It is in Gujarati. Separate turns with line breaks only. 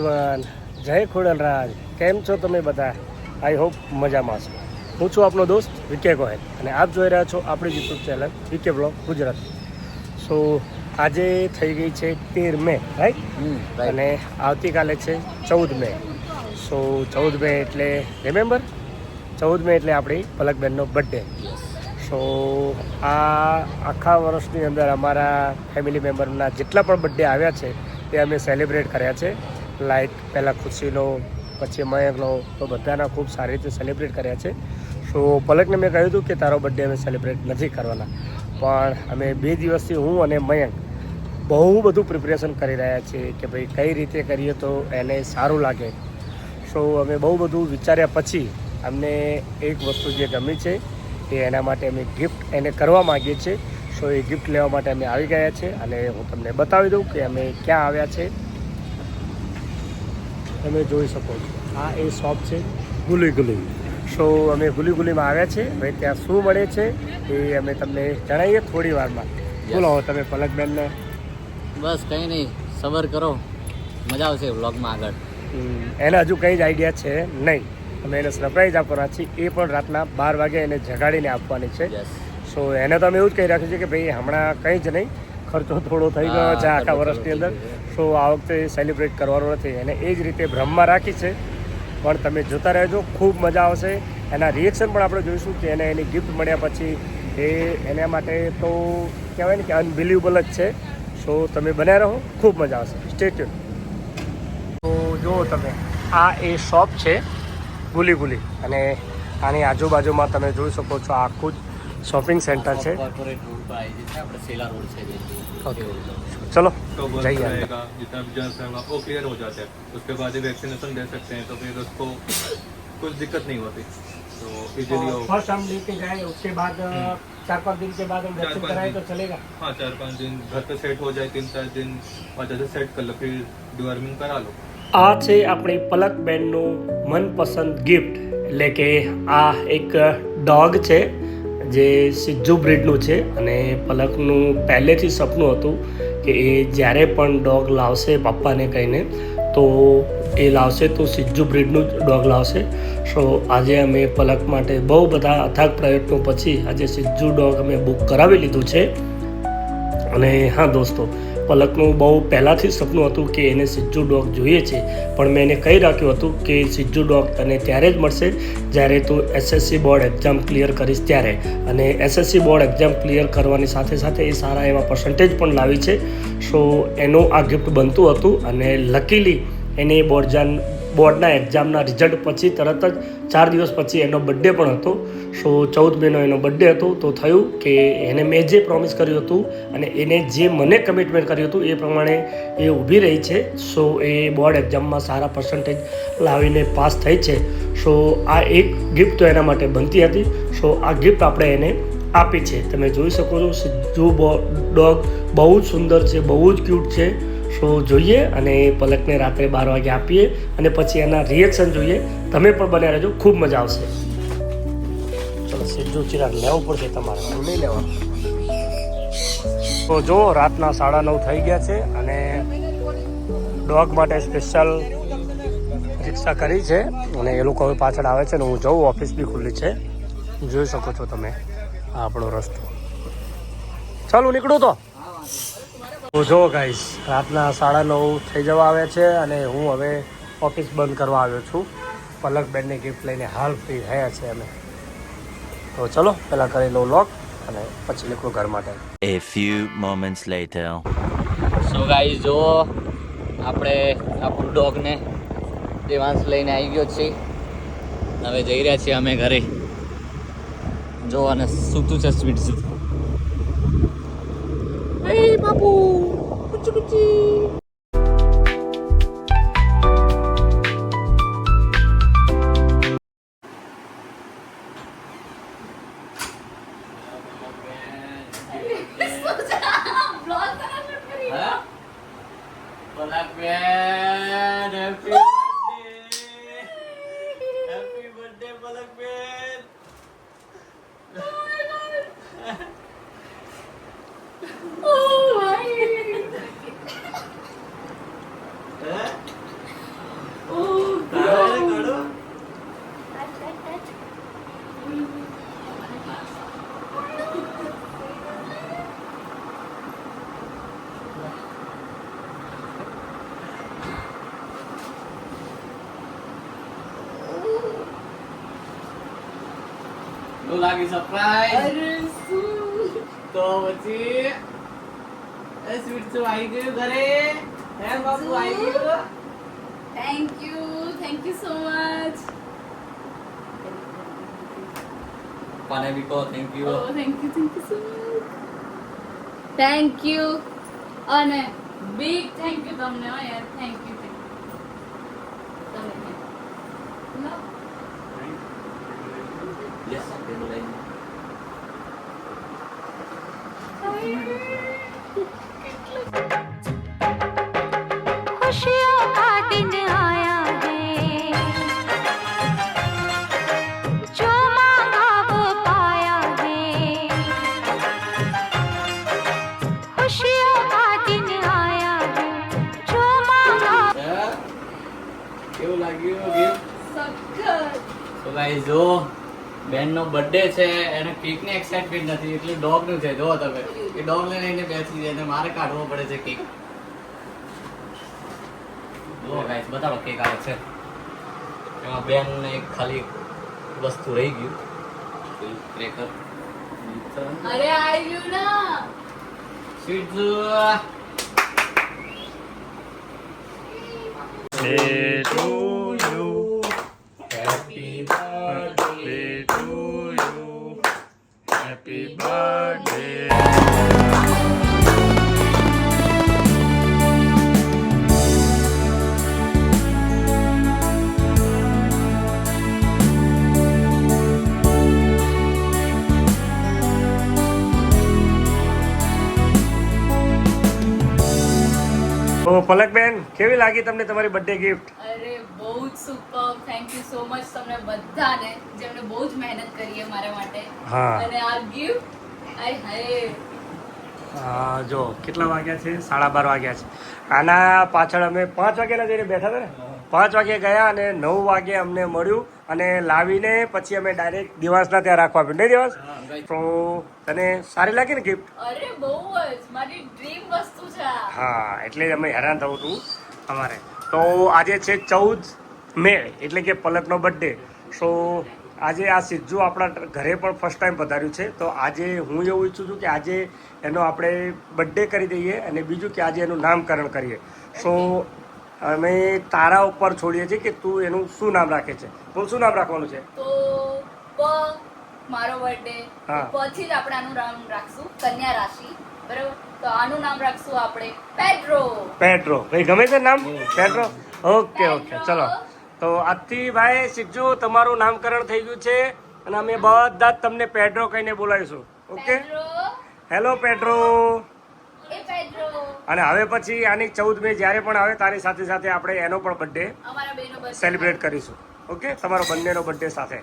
જય ખોડલરાજ. કેમ છો તમે બધા? આઈ હોપ મજામાં છો. હું છું આપનો દોસ્ત વિકે ગોહેલ અને આપ જોઈ રહ્યા છો આપણી YouTube channel VK blog Gujarat. So આજે થઈ ગઈ છે તેર મે રાઈટ અને આવતીકાલે છે ચૌદ મે. સો ચૌદ મે એટલે રિમેમ્બર ચૌદ મે એટલે આપણી પલકબેનનો બર્થડે સો આ આખા વર્ષની અંદર અમારા ફેમિલી મેમ્બરના જેટલા પણ બર્થડે આવ્યા છે તે અમે સેલિબ્રેટ કર્યા છે. લાઈક પહેલાં ખુશીનો પછી મયંકનો, તો બધાના ખૂબ સારી રીતે સેલિબ્રેટ કર્યા છે. સો પલકને મેં કહ્યું હતું કે તારો બર્થડે અમે સેલિબ્રેટ નથી કરવાના. પણ અમે બે દિવસથી હું અને મયંક બહુ બધું પ્રિપરેશન કરી રહ્યા છીએ કે ભાઈ કઈ રીતે કરીએ તો એને સારું લાગે. સો અમે બહુ બધું વિચાર્યા પછી અમને એક વસ્તુ જે ગમી છે એ એના માટે અમે ગિફ્ટ એને કરવા માગીએ છીએ. સો એ ગિફ્ટ લેવા માટે અમે આવી ગયા છે અને હું તમને બતાવી દઉં કે અમે ક્યાં આવ્યા છે. તમે જોઈ શકો છો. આ એ શોપ છે ગુલી ગુલી સો અમે ગુલી ગુલીમાં આવ્યા છે. હવે ત્યાં શું મળે છે એ અમે તમને જણાવીએ થોડી વારમાં. બોલો તમે પલકબેનને
બસ કંઈ નહીં. સબર કરો. મજા આવશે વ્લોગમાં આગળ.
એને હજુ કંઈ જ આઈડિયા છે નહીં. અમે એને સરપ્રાઈઝ આપવાના છીએ. એ પણ રાતના બાર વાગે એને જગાડીને આપવાની છે. સો એને તો અમે એવું જ કહી રાખ્યું છે કે ભાઈ હમણાં કંઈ જ નહીં. ખર્ચો થોડો થઈ ગયો છે આખા વર્ષની અંદર. સો આ વખતે સેલિબ્રેટ કરવાનો નથી. એને એ જ રીતે ભ્રમમાં રાખી છે. પણ તમે જોતા રહેજો ખૂબ મજા આવશે. એના રિએક્શન પણ આપણે જોઈશું કે એને એની ગિફ્ટ મળ્યા પછી એ એના માટે તો કહેવાય ને કે અનબિલિવેબલ જ છે. સો તમે બન્યા રહો ખૂબ મજા આવશે. સ્ટેચ્યુ તો જુઓ તમે આ એ શોપ છે ગુલી ગુલી. અને આની આજુબાજુમાં તમે જોઈ શકો છો આખું જ શોપિંગ સેન્ટર છે
કોર્પોરેટ રોડ પર આવી છે આપણે સેલા રોડ છે જે
ઓકે.
એવું છે.
ચલો
तो बंद
जाइए अंदर।
रहेगा जितना भी जर्म्स रहेगा वो क्लियर हो जाते हैं उसके बाद ही वैक्सीनेशन दे सकते हैं तो फिर उसको कुछ दिक्कत नहीं होती तो इजीली हो
फर्स्ट हम लेके गए उसके बाद चार पाँच दिन के बाद हम
चार
वैक्सीन
पाँच
कराए
दिन।
तो चलेगा
हाँ चार पाँच दिन घर पे सेट हो जाए तीन चार दिन और जैसे सेट कर लो फिर डिवर्मिंग करा लो
આ છે આપણી પલકબેનનું મનપસંદ ગિફ્ટ એટલે કે આ એક ડોગ છે જે સિજ્જુ બ્રિડનું છે અને પલકનું પહેલેથી સપનું હતું કે એ જ્યારે પણ ડોગ લાવશે પપ્પાને કહીને, તો એ લાવશે તો સિજ્જુ બ્રિડનું જ ડોગ લાવશે. સો આજે અમે પલક માટે બહુ બધા અથાગ પ્રયત્નો પછી આજે સિજ્જુ ડોગ અમે બુક કરાવી લીધું છે. અને હા, દોસ્તો પલકનું બહુ પહેલાંથી સપનું હતું કે એને સિજ્જુ ડોગ જોઈએ છે. પણ મેં એને કહી રાખ્યું હતું કે સિજ્જુ ડોગ તને ત્યારે જ મળશે જ્યારે તું એસએસસી બોર્ડ એક્ઝામ ક્લિયર કરીશ ત્યારે. અને એસએસસી બોર્ડ એક્ઝામ ક્લિયર કરવાની સાથે સાથે એ સારા એવા પર્સન્ટેજ પણ લાવી છે. સો એનું આ ગિફ્ટ બનતું હતું અને લકીલી એને બોર્ડજાન બોર્ડના એક્ઝામના રિઝલ્ટ પછી તરત જ ચાર દિવસ પછી એનો બર્થડે પણ હતો. સો ચૌદ મેનો એનો બર્થડે હતો. તો થયું કે એને મેં જે પ્રોમિસ કર્યું હતું અને એને જે મને કમિટમેન્ટ કર્યું હતું એ પ્રમાણે એ ઊભી રહી છે. સો એ બોર્ડ એક્ઝામમાં સારા પર્સન્ટેજ લાવીને પાસ થઈ છે. સો આ એક ગિફ્ટ તો એના માટે બનતી હતી. સો આ ગિફ્ટ આપણે એને આપી છે. તમે જોઈ શકો છો સિજ્જુ ડોગ બહુ જ સુંદર છે, બહુ જ ક્યુટ છે. સો જોઈએ અને એ પલકને રાત્રે બાર વાગે આપીએ અને પછી એના રિએક્શન જોઈએ. તમે પણ બન્યા રહેજો ખૂબ મજા આવશે. ચલો સીધું ચિરાગ લેવું પડશે તમારે. નહીં લેવા. તો જો રાતના સાડા નવ થઈ ગયા છે અને ડોગ માટે સ્પેશિયલ રિક્ષા કરી છે અને એ લોકો હવે પાછળ આવે છે ને હું જઉં ઓફિસ બી ખુલ્લી છે. જોઈ શકો છો તમે આપણો રસ્તો. ચાલો નીકળું તો. જો ગાઈશ રાતના સાડા નવ થઈ જવા આવ્યા છે અને હું હવે ઓફિસ બંધ કરવા આવ્યો છું. પલકબેનની ગિફ્ટ લઈને હાલ ફ્રી થયા છે અમે. તો ચલો પહેલાં કરી લઉં લોક અને પછી નીકળું ઘર માટે.
A few moments later.
So guys જો આપણે આપણું ડોગને દેવાંશ લઈને આવી ગયો છે હવે જઈ રહ્યા છીએ અમે ઘરે. જો અને સૂતું છે સ્વીટ સૂટ બાપુ કુચી કુચી પલકબેન હેપી બર્થડે હેપી બર્થડે પલકબેન કેવું લાગી સરપ્રાઈઝ
અરે શું?
તો પછી એ સ્વીટ શું આવી ગયું ઘરે? હે બાપુ આવી ગયું
thank you thank you so much
પાને બી કહો thank you
O thank you thank you so much thank you અને બિગ થેન્ક યુ તમને હો યાર થેન્ક યુ તમે લો.
યસ બોલાઈ
खुशियों का दिन आया है जो मांगा वो पाया है खुशियों का दिन आया है जो मांगा
કેવું લાગ્યું ગિફ્ટ
સખત
તો ગાઈસ જો બેનનો બર્થડે છે એને કેકની એક્સાઇટમેન્ટ નથી એટલે ડોગનું છે. જો તમે એ ડોગને લઈને બેસી જાય ને મારે કાઢવો પડે છે કેક. જો ગાઈસ બતાવો કેક આવે છે. એમાં બેન એક ખાલી વસ્તુ રહી ગયું. ક્રેકર
અરે આવ્યું ના.
સ્વીટ
Birthday તો પલકબેન કેવી લાગી તમને તમારી બર્થડે ગિફ્ટ
અરે બહુ જ super thank you so much તમને બધાને જેમણે બહુ જ મહેનત કરી છે મારા માટે.
હા.
અને આ ગિફ્ટ આય હાય.
હા જો કેટલા વાગ્યા છે? સાડા બાર વાગ્યા છે. આના પાછળ અમે પાંચ વાગ્યાના જઈને બેઠા હતા ને? પાંચ વાગે ગયા અને નવ વાગે અમને મળ્યું. અને લાવીને પછી અમે ડાયરેક્ટ દિવાસના ત્યાં રાખવા આપ્યું. નહીં દિવાસ? તો તને સારી લાગી ને ગિફ્ટ
અરે બહુ જ. મારી ડ્રીમ વસ્તુ છે
હા એટલે અમે હેરાન થવું હતું અમારે. તો આજે છે ચૌદ મે એટલે કે પલકનો બર્થડે સો આજે આ સિજ્જુ આપણા ઘરે પણ ફર્સ્ટ ટાઈમ પધાર્યું છે. તો આજે હું એવું ઈચ્છું છું કે આજે એનો આપણે બર્થડે કરી દઈએ અને બીજું કે આજે એનું નામકરણ કરીએ. સો અમે તારા ઉપર છોડીએ છીએ કે તું એનું શું નામ રાખે છે? બોલ શું નામ રાખવાનું છે?
તો પ મારો બર્થડે
હા.
પછી જ આપણે આનું નામ રાખશું કન્યા રાશિ. બરાબર? તો આનું નામ રાખશું આપણે પેડ્રો
પેટ્રો ભાઈ ગમે છે નામ? પેટ્રો ઓકે ઓકે ચલો. તો આજથી ભાઈ સિજ્જુ તમારું નામકરણ થઈ ગયું છે અને અમે બધા જ તમને પેટ્રો કહીને બોલાવીશું. ઓકે? હેલો પેટ્રો
એ પેડ્રો
અને હવે પછી આની ચૌદ મે જ્યારે પણ આવે તારી સાથે સાથે આપણે એનો પણ બર્થડે
ડે
સેલિબ્રેટ કરીશું. ઓકે તમારો બંનેનો બર્થડે સાથે.